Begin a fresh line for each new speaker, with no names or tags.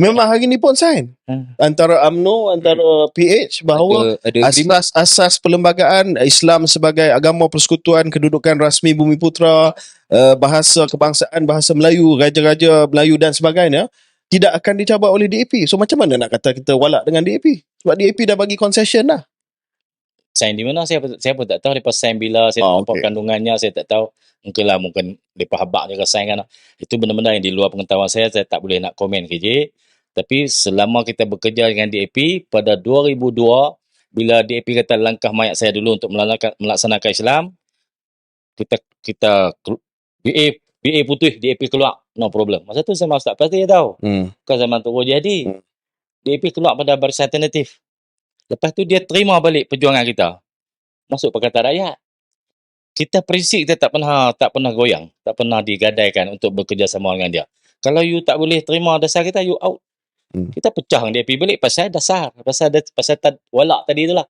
Memang hari ni pun sign.
Hmm.
Antara UMNO, antara PH bahawa
ada, ada
asas asas perlembagaan Islam sebagai agama persekutuan kedudukan rasmi Bumi Putra uh, bahasa kebangsaan bahasa Melayu raja-raja Melayu dan sebagainya tidak akan dicabar oleh DAP so macam mana nak kata kita walak dengan DAP sebab DAP dah bagi concession dah.
Sign di mana? Saya saya pun tak tahu. Lepas sign bila saya
Ah,
tak tahu
okey.
kandungannya saya tak tahu. Mungkin lah mungkin lepas habak dia sign kan. Itu benda-benda yang di luar pengetahuan saya saya tak boleh nak komen KJ tapi selama kita bekerja dengan DAP pada 2002 bila DAP kata langkah mayat saya dulu untuk melaksanakan, melaksanakan Islam kita kita BA BA putih DAP keluar no problem. Masa tu saya masuk pasti dia tahu.
Hmm.
bukan zaman Tunggu jadi
Hmm.
DAP keluar pada barisan alternatif. Lepas tu dia terima balik perjuangan kita. Masuk Pakatan Rakyat. Kita prinsip kita tak pernah tak pernah goyang tak pernah digadaikan untuk bekerjasama dengan dia. Kalau you tak boleh terima dasar kita you out
Hmm.
kita pecah dengan DAP balik pasal dasar pasal pasal tad, walak tadi tu lah